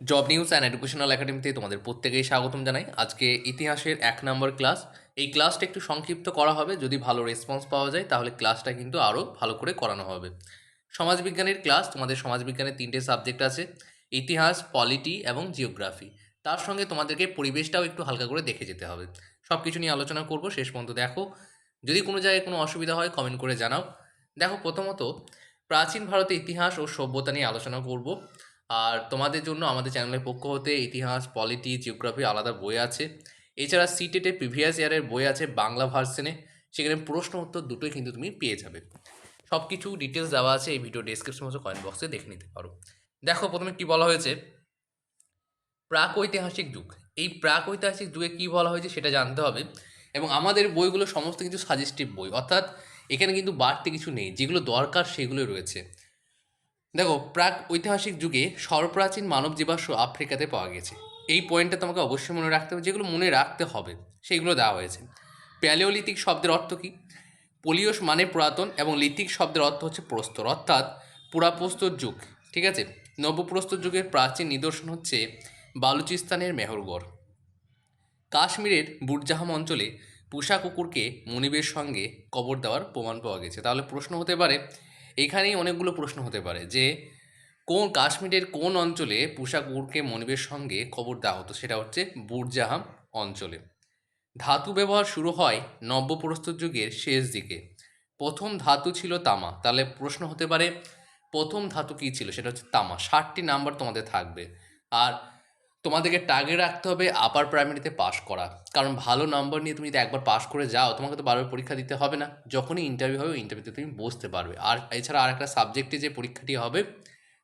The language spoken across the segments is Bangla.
জব নিউজ অ্যান্ড এডুকেশনাল একাডেমিতে তোমাদের প্রত্যেকেই স্বাগতম জানাই। আজকে ইতিহাসের এক নম্বর ক্লাস। এই ক্লাসটা একটু সংক্ষিপ্ত করা হবে। যদি ভালো রেসপন্স পাওয়া যায়, তাহলে ক্লাসটা কিন্তু আরও ভালো করে করানো হবে। সমাজবিজ্ঞানের ক্লাস, তোমাদের সমাজবিজ্ঞানের তিনটে সাবজেক্ট আছে। ইতিহাস পলিটি এবং জিওগ্রাফি তার সঙ্গে তোমাদেরকে পরিবেশটাও একটু হালকা করে দেখে যেতে হবে। সব কিছু নিয়ে আলোচনা করব। শেষ পর্যন্ত দেখো। যদি কোনো জায়গায় কোনো অসুবিধা হয় কমেন্ট করে জানাও। দেখো, প্রথমত, প্রাচীন ভারতের ইতিহাস ও সভ্যতা নিয়ে আলোচনা করব। আর তোমাদের জন্য আমাদের চ্যানেলের পক্ষ হতে ইতিহাস পলিটি জিওগ্রাফি আলাদা বই আছে। এছাড়া সিটেটে প্রিভিয়াস ইয়ারের বই আছে বাংলা ভার্সনে সেখানে প্রশ্ন উত্তর দুটোই কিন্তু তুমি পেয়ে যাবে। সব কিছু ডিটেলস দেওয়া আছে এই ভিডিও ডেসক্রিপশন বক্সে কয়েন বক্সে দেখে নিতে পারো। দেখো, প্রথমে কি বলা হয়েছে? প্রাক ঐতিহাসিক যুগ। এই প্রাক ঐতিহাসিক যুগে কী বলা হয়েছে সেটা জানতে হবে। এবং আমাদের বইগুলো সমস্ত কিছু সাজেস্টিভ বই। অর্থাৎ এখানে কিন্তু বাড়তি কিছু নেই। যেগুলো দরকার সেগুলো রয়েছে। দেখো, প্রাক ঐতিহাসিক যুগে সর্বপ্রাচীন মানব জীবাশ্ম আফ্রিকাতে পাওয়া গেছে। এই পয়েন্টটা তোমাকে অবশ্যই মনে রাখতে হবে, যেগুলো মনে রাখতে হবে, সেইগুলো দেওয়া হয়েছে। প্যালিওলিথিক শব্দের অর্থ কী? পোলিওস মানে পুরাতন এবং লিথিক শব্দের অর্থ হচ্ছে প্রস্তর, অর্থাৎ পুরাপ্রস্তর যুগ, ঠিক আছে? নবপ্রস্তর যুগের প্রাচীন নিদর্শন হচ্ছে বালুচিস্তানের মেহরগড়। কাশ্মীরের বুটজাহাম অঞ্চলে পুষা কুকুরকে মনিবের সঙ্গে কবর দেওয়ার প্রমাণ পাওয়া গেছে। তাহলে প্রশ্ন হতে পারে এখানেই অনেকগুলো প্রশ্ন হতে পারে যে, কোন কাশ্মীরের কোন অঞ্চলে পুষা কুকুরকে মনিবের সঙ্গে কবর দেওয়া হতো? সেটা হচ্ছে বুরজাহাম অঞ্চলে। ধাতু ব্যবহার শুরু হয় নব্যপ্রস্তর যুগের শেষ দিকে। প্রথম ধাতু ছিল তামা। তাহলে প্রশ্ন হতে পারে, প্রথম ধাতু কী ছিল? সেটা হচ্ছে তামা। ষাটটি নাম্বার তোমাদের থাকবে। আর তোমাদেরকে টার্গেট রাখতে হবে আপার প্রাইমারিতে পাশ করা। কারণ ভালো নাম্বার নিয়ে তুমি যদি একবার পাশ করে যাও, তোমাকে তো বারবার পরীক্ষা দিতে হবে না। যখনই ইন্টারভিউ হবে ইন্টারভিউতে তুমি বসতে পারবে। আর এছাড়া আর একটা সাবজেক্টে যে পরীক্ষাটি হবে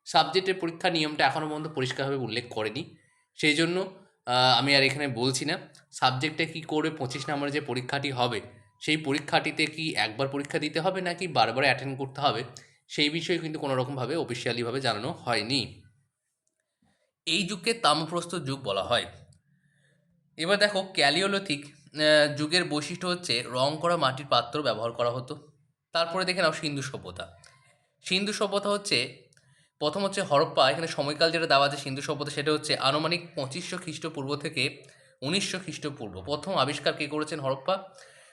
সাবজেক্টের পরীক্ষার নিয়মটা এখনও পর্যন্ত পরিষ্কারভাবে উল্লেখ করেনি। সেই জন্য আমি আর এখানে বলছি না। সাবজেক্টে কী করে পঁচিশ নম্বরের যে পরীক্ষাটি হবে, সেই পরীক্ষাটিতে কি একবার পরীক্ষা দিতে হবে নাকি বারবার অ্যাটেন্ড করতে হবে, সেই বিষয়ে কিন্তু কোনো রকমভাবে অফিসিয়ালিভাবে জানানো হয়নি। এই যুগকে তাম্রপ্রস্তর যুগ বলা হয়। এবার দেখো ক্যালিওলিথিক যুগের বৈশিষ্ট্য হচ্ছে রং করা মাটির পাত্র ব্যবহার করা হতো। তারপরে দেখে নাও সিন্ধু সভ্যতা। সিন্ধু সভ্যতা হচ্ছে, প্রথম হচ্ছে হরপ্পা, এখানে সময়কাল যেটা দেওয়া আছে সিন্ধু সভ্যতা, সেটা হচ্ছে আনুমানিক পঁচিশশো খ্রিস্টপূর্ব থেকে উনিশশো খ্রিস্টপূর্ব। প্রথম আবিষ্কার কে করেছেন হরপ্পা?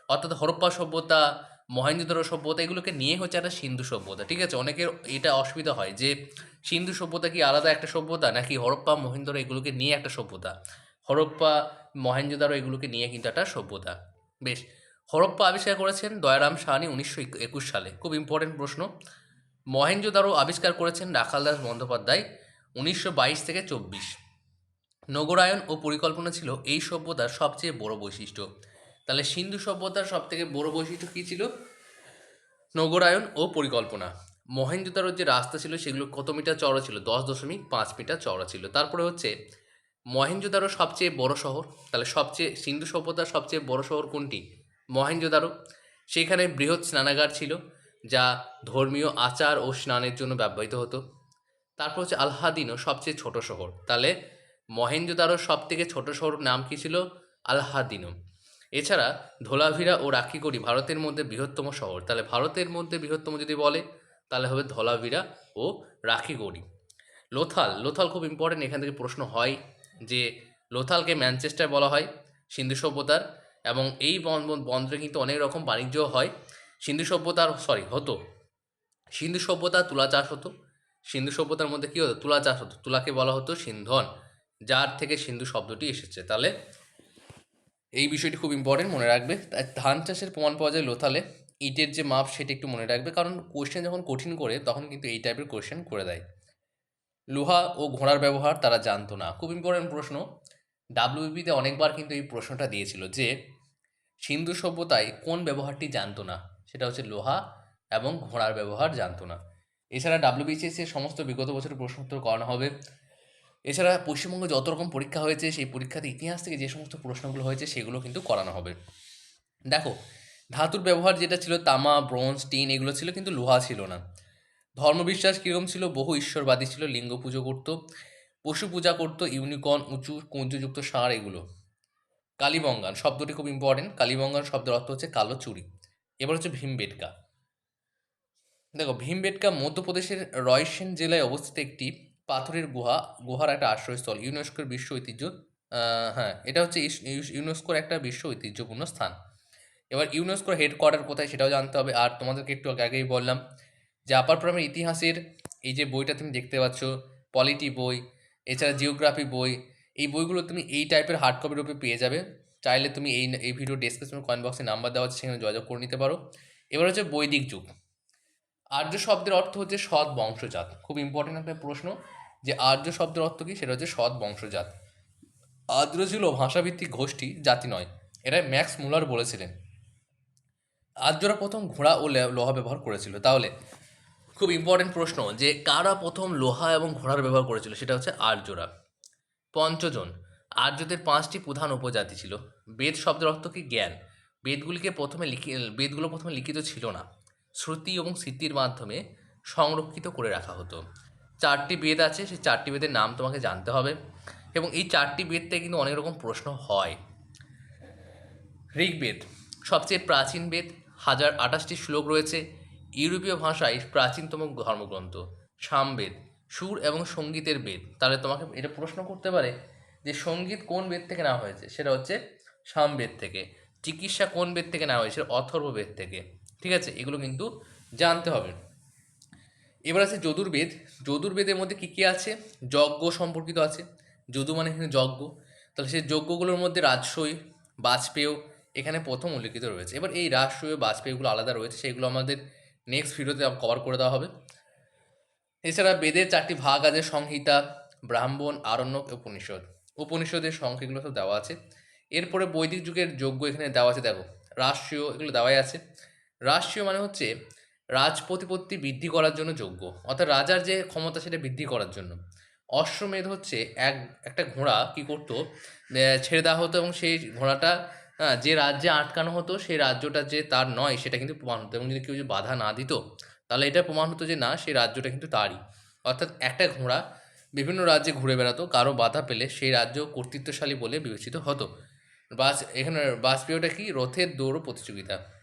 অর্থাৎ হরপ্পা সভ্যতা মহেন্দ্রধর সভ্যতা এগুলোকে নিয়ে হচ্ছে একটা সিন্ধু সভ্যতা, ঠিক আছে? অনেকের এটা অসুবিধা হয় যে সিন্ধু সভ্যতা কি আলাদা একটা সভ্যতা, নাকি হরপ্পা, মহেন্দ্র এগুলোকে নিয়ে একটা সভ্যতা? হরপ্পা মহেঞ্জোদারো এগুলোকে নিয়ে কিন্তু একটা সভ্যতা। বেশ, হরপ্পা আবিষ্কার করেছেন দয়ারাম সাহানি উনিশশো একুশ সালে। খুব ইম্পর্টেন্ট প্রশ্ন। মহেঞ্জোদারো আবিষ্কার করেছেন রাখাল দাস বন্দ্যোপাধ্যায় উনিশশো বাইশ থেকে চব্বিশ। নগরায়ন ও পরিকল্পনা ছিল এই সভ্যতার সবচেয়ে বড় বৈশিষ্ট্য। তাহলে সিন্ধু সভ্যতার সবথেকে বড় বৈশিষ্ট্য কী ছিল? নগরায়ন ও পরিকল্পনা। মহেঞ্জোদারোর যে রাস্তা ছিল, সেগুলো কত মিটার চওড়া ছিল? দশ দশমিক পাঁচ মিটার চওড়া ছিল। তারপরে হচ্ছে মহেঞ্জোদারো সবচেয়ে বড় শহর, তাহলে সবচেয়ে সিন্ধু সভ্যতার সবচেয়ে বড় শহর কোনটি? মহেঞ্জোদারো সেখানে বৃহৎ স্নানাগার ছিল, যা ধর্মীয় আচার ও স্নানের জন্য ব্যবহৃত হতো। তারপর হচ্ছে আলহাদিনও সবচেয়ে ছোট শহর। তাহলে মহেঞ্জোদারোর সব থেকে ছোট শহর নাম কী ছিল? আলহাদিনো এছাড়া ধোলাভিরা ও রাখিগড়ি ভারতের মধ্যে বৃহত্তম শহর। তাহলে ভারতের মধ্যে বৃহত্তম যদি বলে, তাহলে হবে ধলাভিরা ও রাখিগড়ি লোথাল লোথাল খুব ইম্পর্টেন্ট এখান থেকে প্রশ্ন হয় যে লোথালকে ম্যানচেস্টার বলা হয় সিন্ধু সভ্যতার এবং এই বন- বন্দরে কিন্তু অনেক রকম বাণিজ্য হয়। সিন্ধু সভ্যতার সরি হতো। সিন্ধু সভ্যতা তুলা চাষ হতো। সিন্ধু সভ্যতার মধ্যে কী হতো? তুলা চাষ হতো। তুলাকে বলা হতো সিন্ধন, যার থেকে সিন্ধু শব্দটি এসেছে। তাহলে এই বিষয়টি খুব ইম্পর্টেন্ট মনে রাখবে। ধান চাষের প্রমাণ পাওয়া যায় লোথালে। ইটের যে মাপ সেটা একটু মনে রাখবে। কারণ কোশ্চেন যখন কঠিন করে, তখন কিন্তু এই টাইপের কোশ্চেন করে দেয়। লোহা ও ঘোড়ার ব্যবহার তারা জানতো না। খুব ইম্পর্টেন্ট প্রশ্ন। ডাব্লিউবিতে অনেকবার কিন্তু এই প্রশ্নটা দিয়েছিল যে, সিন্ধু সভ্যতায় কোন ব্যবহারটি জানতো না? সেটা হচ্ছে লোহা এবং ঘোড়ার ব্যবহার জানতো না। এছাড়া ডাব্লিউবিসিএস এর সমস্ত বিগত বছরের প্রশ্ন উত্তর করানো হবে। এছাড়া পশ্চিমবঙ্গে যত রকম পরীক্ষা হয়েছে, সেই পরীক্ষাতে ইতিহাস থেকে যে সমস্ত প্রশ্নগুলো হয়েছে, সেগুলো কিন্তু করানো হবে। দেখো, ধাতুর ব্যবহার যেটা ছিল, তামা, ব্রোঞ্জ, টিন, এগুলো ছিল কিন্তু লোহা ছিল না। ধর্মবিশ্বাস কীরকম ছিল? বহু ঈশ্বরবাদী ছিল, লিঙ্গ পুজো করতো, পশু পূজা করতো, ইউনিকর্ন, উঁচু, কুঞ্জযুক্ত সার এগুলো। কালীবঙ্গান শব্দটি খুব ইম্পর্টেন্ট কালীবঙ্গান শব্দের অর্থ হচ্ছে কালো চুরি এবার হচ্ছে ভীমবেটকা। দেখো, ভীমবেটকা মধ্যপ্রদেশের রয়সেন জেলায় অবস্থিত একটি পাথরের গুহা, গুহার একটা আশ্রয়স্থল, ইউনেস্কোর বিশ্ব ঐতিহ্য হ্যাঁ এটা হচ্ছে ইউনেস্কোর একটা বিশ্ব ঐতিহ্যপূর্ণ স্থান। এবার ইউনেস্কোর হেডকোয়ার্টার কোথায় সেটাও জানতে হবে। আর তোমাদেরকে একটু আগেই বললাম যে আপার প্রাইমারি ইতিহাসের এই যে বইটা তুমি দেখতে পাচ্ছ পলিটি বই, এছাড়া জিওগ্রাফি বই, এই বইগুলো তুমি এই টাইপের হার্ড কপি রূপে পেয়ে যাবে। চাইলে তুমি এই এই ভিডিও ডেসক্রিপশন কয়েন বক্সে নাম্বার দেওয়া আছে, সেখানে যোগাযোগ করে নিতে পারো। এবার হচ্ছে বৈদিক যুগ। আর্য শব্দের অর্থ হচ্ছে সৎ বংশজাত। খুব ইম্পর্টেন্ট একটা প্রশ্ন। যে আর্য শব্দের অর্থ কি? সেটা হচ্ছে সৎ বংশজাত। আর্দ্র ছিল ভাষাভিত্তিক গোষ্ঠী, জাতি নয়। এটা ম্যাক্স মুলার বলেছিলেন। আর্যরা প্রথম ঘোড়া ও লোহা ব্যবহার করেছিল। তাহলে খুব ইম্পর্টেন্ট প্রশ্ন যে কারা প্রথম লোহা এবং ঘোড়ার ব্যবহার করেছিল? সেটা হচ্ছে আর্যরা। পঞ্চজন। আর্যদের পাঁচটি প্রধান উপজাতি ছিল। বেদ শব্দের অর্থ কি? জ্ঞান। বেদগুলিকে প্রথমে লিখি বেদগুলো প্রথমে লিখিত ছিল না। শ্রুতি এবং স্মৃতির মাধ্যমে সংরক্ষিত করে রাখা হতো। চারটি বেদ আছে, সেই চারটি বেদের নাম তোমাকে জানতে হবে। এবং এই চারটি বেদ থেকে কিন্তু অনেক রকম প্রশ্ন হয়। ঋগ্বেদ, সবচেয়ে প্রাচীন বেদ, হাজার আঠাশটি শ্লোক রয়েছে। ইউরোপীয় ভাষায় প্রাচীনতম ধর্মগ্রন্থ, সামবেদ, সুর এবং সঙ্গীতের বেদ। তাহলে তোমাকে এটা প্রশ্ন করতে পারে যে সংগীত কোন বেদ থেকে নেওয়া হয়েছে? সেটা হচ্ছে সামবেদ থেকে। চিকিৎসা কোন বেদ থেকে নেওয়া হয়েছে? অথর্ব বেদ থেকে। ঠিক আছে? এগুলো কিন্তু জানতে হবে। এবার আছে যদুর্বেদ। যদুর্বেদের মধ্যে কী কী আছে? যজ্ঞ সম্পর্কিত আছে। যদু মানে এখানে যজ্ঞ। তাহলে সেই যজ্ঞগুলোর মধ্যে রাজসই, বাজপেয় এখানে প্রথম উল্লেখিত রয়েছে। এবার এই রাজসই বাজপেয়গুলো আলাদা রয়েছে সেগুলো আমাদের নেক্সট ভিডিওতে কভার করে দেওয়া হবে। এছাড়া বেদের চারটি ভাগ আছে, সংহিতা, ব্রাহ্মণ, আরণ্যক, উপনিষদ। উপনিষদের সংখ্যা এগুলো সব দেওয়া আছে। এরপরে বৈদিক যুগের যজ্ঞ এখানে দেওয়া আছে, দেখো। রাষ্ট্রীয় এগুলো দেওয়াই আছে। রাষ্ট্রীয় মানে হচ্ছে রাজপ্রতিপত্তি বৃদ্ধি করার জন্য যোগ্য। অর্থাৎ রাজার যে ক্ষমতা, সেটা বৃদ্ধি করার জন্য। অশ্বমেধ হচ্ছে এক, একটা ঘোড়া কি করতো? ছেড়ে দেওয়া হতো এবং সেই ঘোড়াটা যে রাজ্যে আটকানো হতো, সেই রাজ্যটা যে তার নয়, সেটা কিন্তু প্রমাণ হতো। এবং যদি কেউ যদি বাধা না দিত, তাহলে এটা প্রমাণ হতো যে না, সেই রাজ্যটা কিন্তু তারই। অর্থাৎ একটা ঘোড়া বিভিন্ন রাজ্যে ঘুরে বেড়াতো, কারও বাধা পেলে সেই রাজ্য কর্তৃত্বশালী বলে বিবেচিত হতো। বাস, এখানে বাজপেয়টা কি? রথের দৌড় প্রতিযোগিতা।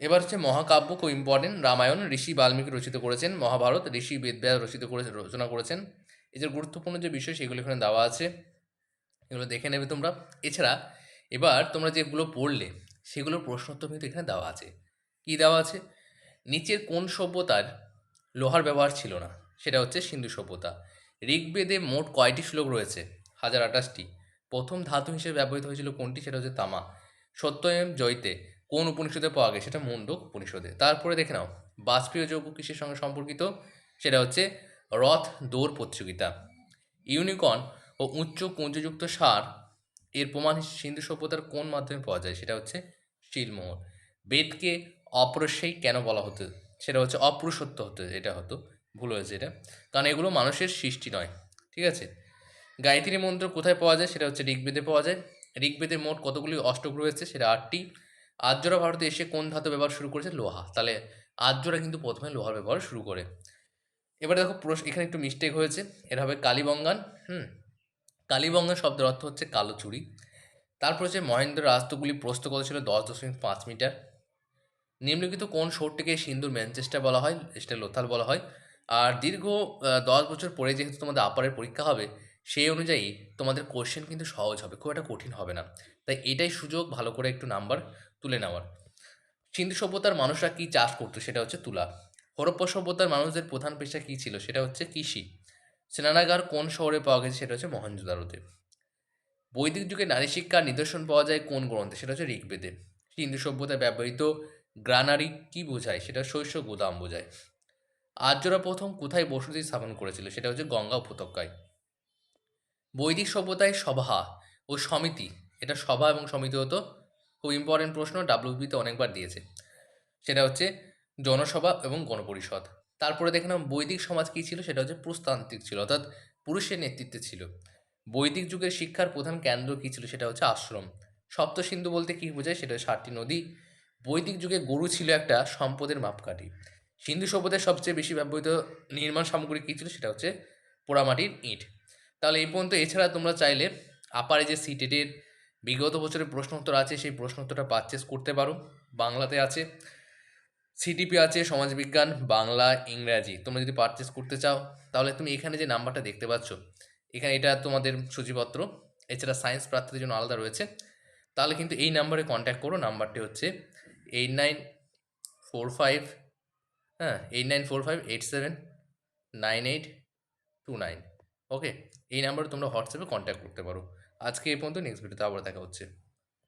এবার হচ্ছে মহাকাব্য খুব ইম্পর্টেন্ট রামায়ণ, ঋষি বাল্মীকি রচিত করেছেন, মহাভারত, ঋষি বেদব্যাস রচিত করে রচনা করেছেন। যে গুরুত্বপূর্ণ যে বিষয়, সেগুলো এখানে দেওয়া আছে। এগুলো দেখে নেবে তোমরা। এছাড়া এবার তোমরা যেগুলো পড়লে, সেগুলোর প্রশ্নোত্তর কিন্তু এখানে দেওয়া আছে। কি দেওয়া আছে? নিচের কোন সভ্যতার লোহার ব্যবহার ছিল না? সেটা হচ্ছে সিন্ধু সভ্যতা। ঋগ্বেদে মোট কয়টি শ্লোক রয়েছে? হাজার আঠাশটি। প্রথম ধাতু হিসেবে ব্যবহৃত হয়েছিল কোনটি? সেটা হচ্ছে তামা। সত্যয়ম জয়তে কোন উপনিষদে পাওয়া গেছে সেটা মুন্ডক উপনিষদে। তারপরে দেখে নাও, বাষ্পীয় যৌগ কৃষির সঙ্গে সম্পর্কিত? সেটা হচ্ছে রথ, দৌড়, প্রতিযোগিতা। ইউনিকর্ন ও উচ্চ পুঞ্জযুক্ত সার, এর প্রমাণ সিন্ধু সভ্যতার কোন মাধ্যমে পাওয়া যায়? সেটা হচ্ছে শিলমোহর। বেদকে অপরস্যই কেন বলা হতো? সেটা হচ্ছে অপুরুষত্ব হতো, এটা হতো, ভুল হয়েছে এটা। কারণ এগুলো মানুষের সৃষ্টি নয়, ঠিক আছে? গায়ত্রী মন্ত্র কোথায় পাওয়া যায়? সেটা হচ্ছে ঋগ্বেদে পাওয়া যায়। ঋগ্বেদে মোট কতগুলি অষ্টক রয়েছে? সেটা আটটি। আর্যরা ভারতে এসে কোন ধাতু ব্যবহার শুরু করেছে? লোহা। তাহলে আর্যরা কিন্তু প্রথমে লোহার ব্যবহার শুরু করে। এবারে দেখো প্রশ্ন, এখানে একটু মিস্টেক হয়েছে। এটা হবে কালীবঙ্গান, হুম? কালীবঙ্গান শব্দের অর্থ হচ্ছে কালো চুরি তারপর হচ্ছে মহেন্দ্র রাজত্বগুলি প্রস্ত কত ছিল? দশ দশমিক পাঁচ মিটার। নিম্নলিখিত কোন শহরটিকে সিন্ধুর ম্যানচেস্টার বলা হয়? সেটা লোথাল বলা হয়। আর দীর্ঘ দশ বছর পরে যেহেতু তোমাদের আপারের পরীক্ষা হবে সেই অনুযায়ী তোমাদের কোশ্চেন কিন্তু সহজ হবে, খুব একটা কঠিন হবে না। তাই এটাই সুযোগ, ভালো করে একটু নাম্বার তুলে নেওয়ার। সিন্ধু সভ্যতার মানুষরা কি চাষ করতো সেটা হচ্ছে তুলা। হরপ্পা সভ্যতার মানুষদের প্রধান পেশা কী ছিল সেটা হচ্ছে কৃষি। স্নানাগার কোন শহরে পাওয়া গেছে সেটা হচ্ছে মহেঞ্জোদারোতে বৈদিক যুগে নারী শিক্ষার নিদর্শন পাওয়া যায় কোন গ্রন্থে? সেটা হচ্ছে ঋগ্বেদে। সিন্ধু সভ্যতায় ব্যবহৃত গ্রানারি কি বোঝায়? সেটা শস্য গোদাম বোঝায়। আর্যরা প্রথম কোথায় বসতি স্থাপন করেছিল? সেটা হচ্ছে গঙ্গা উপত্যকায়। বৈদিক সভ্যতায় সভা ও সমিতি, এটা সভা এবং সমিতি হতো, খুব ইম্পর্টেন্ট প্রশ্ন ডাব্লিউবিতে অনেকবার দিয়েছে। সেটা হচ্ছে জনসভা এবং গণপরিষদ। তারপরে দেখে নাম বৈদিক সমাজ কী ছিল? সেটা হচ্ছে পুরুষতান্ত্রিক ছিল, অর্থাৎ পুরুষের নেতৃত্বে ছিল। বৈদিক যুগের শিক্ষার প্রধান কেন্দ্র কী ছিল? সেটা হচ্ছে আশ্রম। সপ্ত সিন্ধু বলতে কী বোঝায়? সেটা হচ্ছে ষাটটি নদী। বৈদিক যুগে গরু ছিল একটা সম্পদের মাপকাঠি। সিন্ধু সভ্যতায় সবচেয়ে বেশি ব্যবহৃত নির্মাণ সামগ্রী কী ছিল? সেটা হচ্ছে পোড়ামাটির ইট। তাহলে এই পর্যন্ত। এছাড়া তোমরা চাইলে আপারে যে সিটেটের বিগত বছরের প্রশ্ন উত্তর আছে, সেই প্রশ্ন উত্তরটা পারচেস করতে পারো। বাংলাতে আছে। সিটিপি আছে, সমাজবিজ্ঞান, বাংলা, ইংরাজি। তোমরা যদি পারচেস করতে চাও, তাহলে তুমি এখানে যে নাম্বারটা দেখতে পাচ্ছ, এখানে এটা তোমাদের সূচিপত্র। এছাড়া সায়েন্স প্রার্থীদের জন্য আলাদা রয়েছে। তাহলে কিন্তু এই নাম্বারে কন্ট্যাক্ট করো। নাম্বারটি হচ্ছে এইট নাইন ফোর ফাইভ হ্যাঁ eight nine four five eight seven nine eight two nine okay এই নাম্বারে তোমরা হোয়াটসঅ্যাপে কন্ট্যাক্ট করতে পারো। আজকে এই পর্যন্ত নেক্সট ভিডিওতে আবার দেখা হচ্ছে।